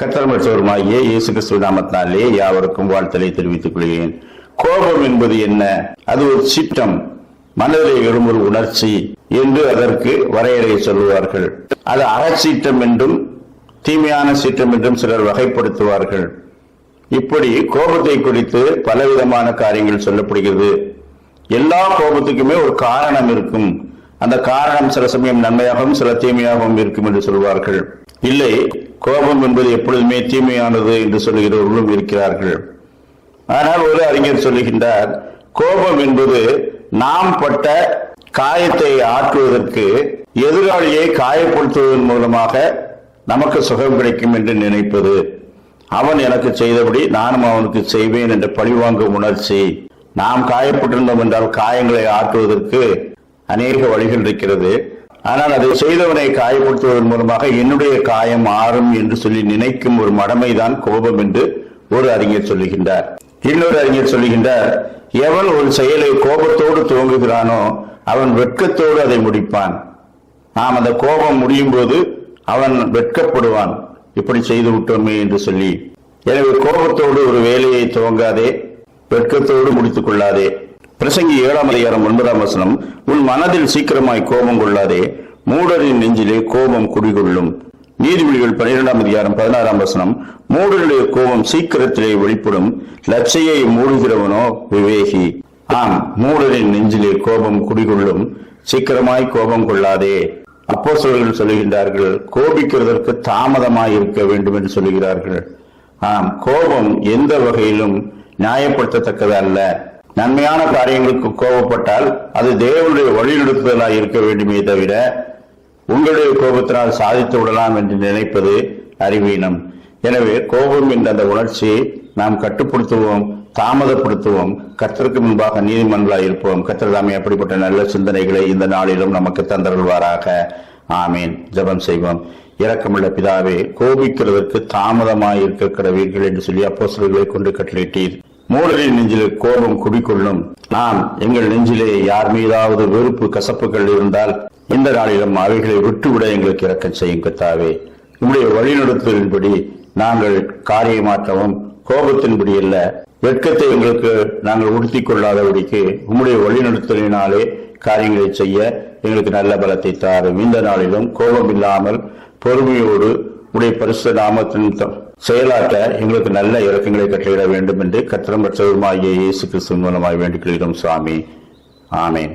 கத்தரமற்றவருமாகிய இயேசு கிறிஸ்துவ நாமத்தினாலே யாவருக்கும் வாழ்த்தலை தெரிவித்துக் கொள்கிறேன். கோபம் என்பது என்ன? அது ஒரு சிட்டம் மனதில் எழும் ஒரு உணர்ச்சி என்று அதற்கு வரையறை சொல்லுவார்கள். அது அறச்சீற்றம் என்றும் தீமையான சீற்றம் என்றும் சிலர் வகைப்படுத்துவார்கள். இப்படி கோபத்தை குறித்து பலவிதமான காரியங்கள் சொல்லப்படுகிறது. எல்லா கோபத்துக்குமே ஒரு காரணம் இருக்கும். அந்த காரணம் சில சமயம் நன்மையாகவும் சில தீமையாகவும் இருக்கும் என்று சொல்வார்கள். இல்லை கோபம் என்பது எப்பொழுதுமே தீமையானது என்று சொல்லுகிறவர்களும் இருக்கிறார்கள். ஆனால் ஒரு அறிஞர் சொல்லுகின்றார் கோபம் என்பது நாம் பட்ட காயத்தை ஆற்றுவதற்கு எதிராளியை காயப்படுத்துவதன் மூலமாக நமக்கு சுகம் கிடைக்கும் என்று நினைப்பது. அவன் எனக்கு செய்தபடி நானும் அவனுக்கு செய்வேன் என்ற பழிவாங்கும் உணர்ச்சி. நாம் காயப்பட்டிருந்தோம் என்றால் காயங்களை ஆற்றுவதற்கு அநேக வழிகள் இருக்கிறது. ஆனால் அதை செய்தவனை காயப்படுத்துவதன் மூலமாக என்னுடைய காயம் ஆறும் என்று சொல்லி நினைக்கும் ஒரு மடமைதான் கோபம் என்று ஒரு அறிஞர் சொல்லுகின்றார். இன்னொரு அறிஞர் சொல்லுகின்றார் எவன் ஒரு செயலை கோபத்தோடு துவங்குகிறானோ அவன் வெட்கத்தோடு அதை முடிப்பான். நாம் அந்த கோபம் முடியும் போது அவன் வெட்கப்படுவான். இப்படி செய்து விட்டோமே என்று சொல்லி. எனவே கோபத்தோடு ஒரு வேலையை துவங்காதே வெட்கத்தோடு முடித்துக் கொள்ளாதே. பிரசங்கி ஏழாம் அதிகாரம் ஒன்பதாம் வசனம் உன் மனதில் சீக்கிரமாய் கோபம் கொள்ளாதே மூடரின் நெஞ்சிலே கோபம் குடிகொள்ளும். நீதிபதிகள் பனிரெண்டாம் அதிகாரம் பதினாறாம் வசனம் மூடருடைய கோபம் சீக்கிரத்திலே வெளிப்படும் லட்சையை மூடுகிறவனோ விவேகி. ஆம் மூடரின் நெஞ்சிலே கோபம் குடிகொள்ளும் சீக்கிரமாய் கோபம் கொள்ளாதே. அப்போ சொல்லுகின்றார்கள் கோபிக்கிறதற்கு தாமதமாய் இருக்க வேண்டும் என்று சொல்லுகிறார்கள். ஆம் கோபம் எந்த வகையிலும் நியாயப்படுத்தத்தக்கது அல்ல நன்மையான காரியங்களுக்கு கோபப்பட்டால் அது தேவனுடைய வழிநடத்துதலாய் இருக்க வேண்டுமே தவிர உங்களுடைய கோபத்தினால் சாதித்து விடலாம் என்று நினைப்பது அறிவீனம். எனவே கோபம் என்ற அந்த உணர்ச்சியை நாம் கட்டுப்படுத்துவோம் தாமதப்படுத்துவோம். கர்த்தருக்கு முன்பாக நீதிமன்றா இருப்போம். கர்த்தர் அப்படிப்பட்ட நல்ல சிந்தனைகளை இந்த நாளிலும் நமக்கு தந்தருள்வாராக. ஆமீன். ஜெபம் செய்வோம். இரக்கமுள்ள பிதாவே கோபிக்கிறதற்கு தாமதமாய் இருக்க கடவீர்கள் என்று சொல்லி அப்போஸ்தலர்களை கொண்டு கட்டளிட்டீர் மூடரின் நெஞ்சிலே கோபம் குடிக்கொள்ளும் நாம் எங்கள் நெஞ்சிலே யார் மீதாவது வெறுப்பு கசப்புகள் இருந்தால் இந்த நாளிலும் அவைகளை விட்டுவிட எங்களுக்கு இரக்கம் செய்யும் கத்தாவே. உங்களுடைய வழிநடத்தலின்படி நாங்கள் காரியமாற்றவும் கோபத்தின்படி அல்ல. வெட்கத்தை எங்களுக்கு நாங்கள் உடுத்திக் கொள்ளாதபடிக்கு உங்களுடைய வழிநடத்தலினாலே காரியங்களை செய்ய எங்களுக்கு நல்ல பலத்தை தாரும். இந்த நாளிலும் கோபம் இல்லாமல் பொறுமையோடு உடைய பரிசு நாமத்தின் செயலாற்ற எங்களுக்கு நல்ல இறக்கங்களை கட்டளையிட வேண்டும் என்று கத்திரம் பெற்றவருமாகிய இயேசு கிறிஸ்து மூலமாக வேண்டிக் கொள்கிறோம் சுவாமி. ஆமேன்.